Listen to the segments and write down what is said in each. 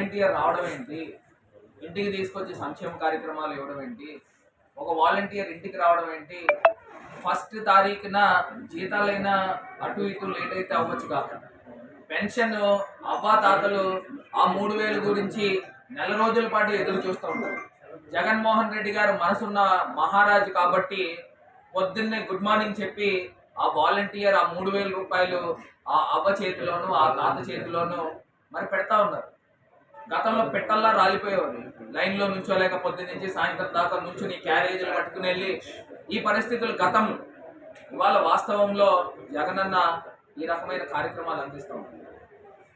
Volunteer రావడం ఏంటి? ఇంటికి తీసుకొచ్చి సంక్షేమ కార్యక్రమాలు ఇవ్వడం ఏంటి? ఒక వాలంటీర్ ఇంటికి రావడం ఏంటి? ఫస్ట్ తారీఖున జీతాలైనా అటు ఇటు లేట్ అయితే అవ్వచ్చు కాక. పెన్షన్ అవ్వా తాతలు ఆ మూడు వేలు గురించి నెల రోజుల పాటు ఎదురు చూస్తూ ఉంటారు. జగన్మోహన్ రెడ్డి గారు మనసున్న మహారాజు కాబట్టి పొద్దున్నే గుడ్ మార్నింగ్ చెప్పి ఆ వాలంటీర్ ఆ మూడు వేల రూపాయలు ఆ అవ్వ చేతిలోను ఆ తాత చేతిలోను మరి పెడతా ఉన్నారు. గతంలో పెట్టల్లా రాలిపోయేవారు లైన్లో నుంచోలేక పొద్దు నుంచి సాయంత్రం దాకా నుంచుని క్యారేజీలు పట్టుకుని వెళ్ళి ఈ పరిస్థితులు గతం ఇవాళ వాస్తవంలో జగనన్న ఈ రకమైన కార్యక్రమాలు అందిస్తూ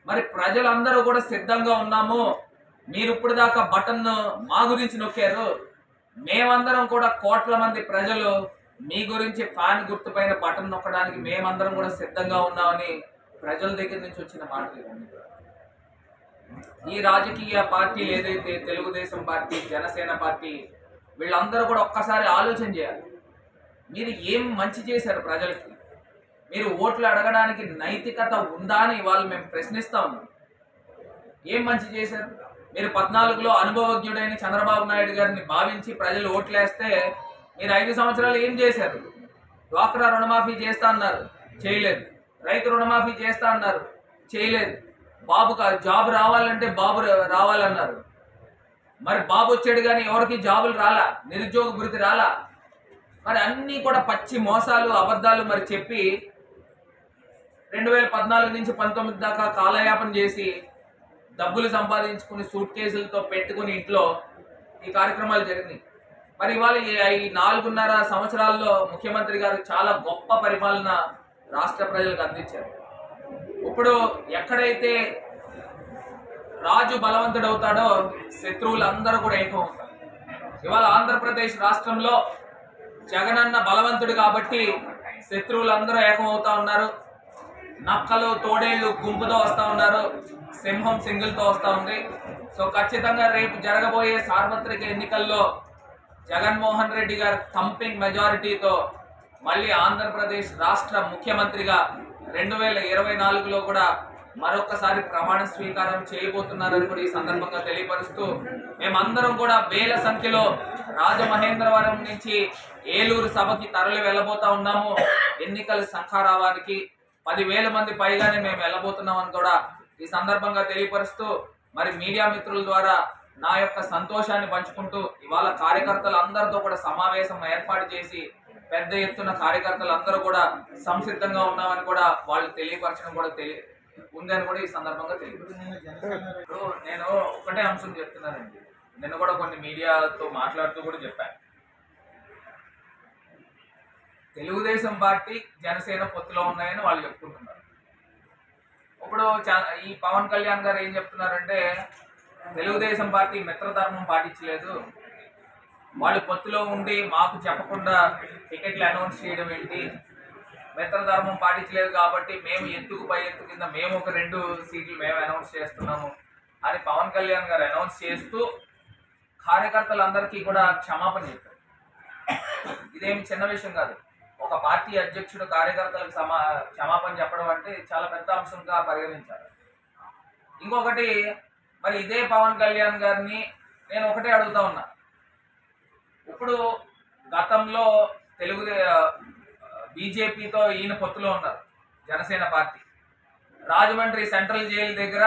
మరి ప్రజలందరూ కూడా సిద్ధంగా ఉన్నాము. మీరు ఇప్పుడు దాకా బటన్ మా గురించి నొక్కారు. మేమందరం కూడా కోట్ల మంది ప్రజలు మీ గురించి ఫ్యాన్ గుర్తుపైన బటన్ నొక్కడానికి మేమందరం కూడా సిద్ధంగా ఉన్నామని ప్రజల దగ్గర నుంచి వచ్చిన మాటలు కూడా. ఈ రాజకీయ పార్టీలు ఏదైతే తెలుగుదేశం పార్టీ జనసేన పార్టీ వీళ్ళందరూ కూడా ఒక్కసారి ఆలోచన చేయాలి. మీరు ఏం మంచి చేశారు ప్రజలకి? మీరు ఓట్లు అడగడానికి నైతికత ఉందా అని ఇవాళ మేము ప్రశ్నిస్తా ఉన్నాం. ఏం మంచి చేశారు? మీరు పద్నాలుగులో అనుభవజ్ఞుడైన చంద్రబాబు నాయుడు గారిని భావించి ప్రజలు ఓట్లేస్తే మీరు ఐదు సంవత్సరాలు ఏం చేశారు? డ్వాక్రా రుణమాఫీ చేస్తా అన్నారు. చేయలేదు. రైతు రుణమాఫీ చేస్తా అన్నారు. చేయలేదు. బాబుకు జాబ్ రావాలంటే బాబు రావాలన్నారు. మరి బాబు వచ్చాడు కానీ ఎవరికి జాబులు రాలా? నిరుద్యోగ భృతి రాలా? మరి అన్నీ కూడా పచ్చి మోసాలు అబద్ధాలు మరి చెప్పి రెండు వేల పద్నాలుగు నుంచి పంతొమ్మిది దాకా కాలయాపన చేసి డబ్బులు సంపాదించుకుని సూట్ కేసులతో పెట్టుకుని ఇంట్లో ఈ కార్యక్రమాలు జరిగినాయి. మరి ఇవాళ ఈ నాలుగున్నర సంవత్సరాల్లో ముఖ్యమంత్రి గారు చాలా గొప్ప పరిపాలన రాష్ట్ర ప్రజలకు అందించారు. ఇప్పుడు ఎక్కడైతే రాజు బలవంతుడవుతాడో శత్రువులందరూ కూడా ఏకమవుతారు ఇవాళ ఆంధ్రప్రదేశ్ రాష్ట్రంలో జగనన్న బలవంతుడు కాబట్టి శత్రువులందరూ ఏకమవుతా ఉన్నారు. నక్కలు తోడేళ్ళు గుంపుతో వస్తూ ఉన్నారు. సింహం సింగిల్తో వస్తూ ఉంది. సో ఖచ్చితంగా రేపు జరగబోయే సార్వత్రిక ఎన్నికల్లో జగన్మోహన్ రెడ్డి గారు థంపింగ్ మెజారిటీతో మళ్ళీ ఆంధ్రప్రదేశ్ రాష్ట్ర ముఖ్యమంత్రిగా రెండు వేల ఇరవై నాలుగులో కూడా మరొకసారి ప్రమాణ స్వీకారం చేయబోతున్నారని కూడా ఈ సందర్భంగా తెలియపరుస్తూ మేమందరం కూడా వేల సంఖ్యలో రాజమహేంద్రవరం నుంచి ఏలూరు సభకి తరలి వెళ్ళబోతా ఉన్నాము. ఎన్నికల సంఖారావానికి పదివేల మంది పైగానే మేము వెళ్ళబోతున్నామని కూడా ఈ సందర్భంగా తెలియపరుస్తూ మరి మీడియా మిత్రుల ద్వారా నా యొక్క సంతోషాన్ని పంచుకుంటూ ఇవాళ కార్యకర్తలు అందరితో కూడా సమావేశం ఏర్పాటు చేసి పెద్ద ఎత్తున కార్యకర్తలు అందరూ కూడా సంసిద్ధంగా ఉన్నామని కూడా వాళ్ళు తెలియపరచడం కూడా తెలియ ఉందని కూడా ఈ సందర్భంగా తెలియపరుస్తున్నాను ఇప్పుడు నేను ఒకటే అంశం చెప్తున్నానండి. నిన్న కూడా కొన్ని మీడియాతో మాట్లాడుతూ కూడా చెప్పాను తెలుగుదేశం పార్టీ జనసేన పొత్తులో ఉన్నాయని వాళ్ళు చెప్పుకుంటున్నారు. ఇప్పుడు చా- ఈ పవన్ కళ్యాణ్ గారు ఏం చెప్తున్నారంటే తెలుగుదేశం పార్టీ మిత్రధర్మం పాటించలేదు. వాళ్ళు పొత్తులో ఉండి మాకు చెప్పకుండా టికెట్లు అనౌన్స్ చేయడం ఏంటి? మిత్రధర్మం పాటించలేదు కాబట్టి మేము ఎత్తుకు పై ఎత్తు కింద మేము ఒక రెండు సీట్లు మేము అనౌన్స్ చేస్తున్నాము అని పవన్ కళ్యాణ్ గారు అనౌన్స్ చేస్తూ కార్యకర్తలందరికీ కూడా క్షమాపణ చెప్పారు. ఇదేమి చిన్న విషయం కాదు. ఒక పార్టీ అధ్యక్షుడు కార్యకర్తలకు సమా క్షమాపణ చెప్పడం అంటే చాలా పెద్ద అంశంగా పరిగణించారు ఇంకొకటి మరి ఇదే పవన్ కళ్యాణ్ గారిని నేను ఒకటే అడుగుతా ఉన్నా. ఇప్పుడు గతంలో తెలుగు బీజేపీతో ఈయన పొత్తులో ఉన్నారు Janasena party. Rajahmundry central jail దగ్గర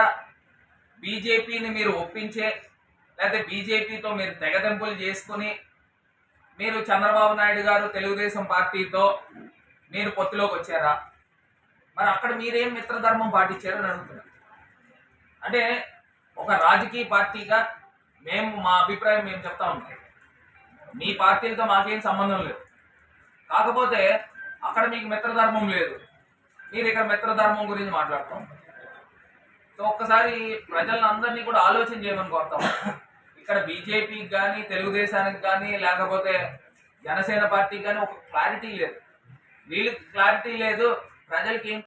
బీజేపీని మీరు ఒప్పించే లేకపోతే బీజేపీతో మీరు తెగదెంపులు చేసుకుని మీరు చంద్రబాబు నాయుడు గారు తెలుగుదేశం పార్టీతో మీరు పొత్తులోకి వచ్చారా? మరి అక్కడ మీరేం మిత్రధర్మం పాటించారని అడుగుతున్నారు అంటే ఒక రాజకీయ పార్టీగా మేము మా అభిప్రాయం మేము చెప్తా ఉంటాం. మీ పార్టీలతో మాకేం సంబంధం లేదు. కాకపోతే అక్కడ మీకు మిత్రధర్మం లేదు. మీరు ఇక్కడ మిత్రధర్మం గురించి మాట్లాడతాం. సో ఒక్కసారి ప్రజలందరినీ కూడా ఆలోచన చేయమని కోరుతాం. ఇక్కడ బీజేపీకి కానీ తెలుగుదేశానికి కానీ లేకపోతే జనసేన పార్టీకి కానీ ఒక క్లారిటీ లేదు. వీళ్ళకి క్లారిటీ లేదు. ప్రజలకి ఏం